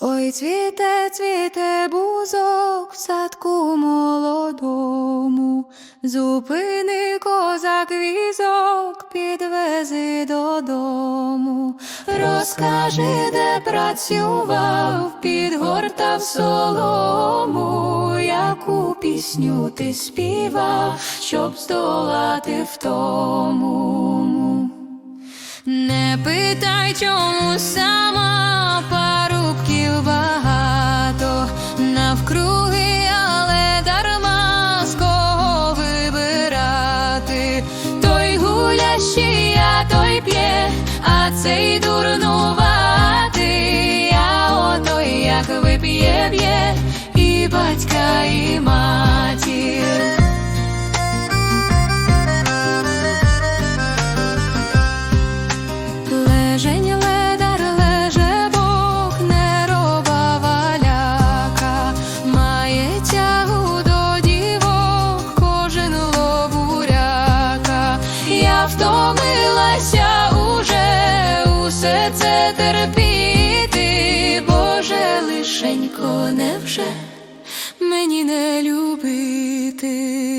Ой, цвіте, цвіте бузок в садку молодому, зупини козак візок, підвези додому, розкажи, де працював, підгортав солому, яку пісню ти співав, щоб здолати втому. Не питай, чому сама цей дурнуватий, а отой як вип'є б'є і батька, і матір. Лежень ледар, леже Бог, не роба валяка, має тягу до дівок, кожен лобуряка. Я втомилася уже це терпіти, Боже, лишенько, невже мені не любити?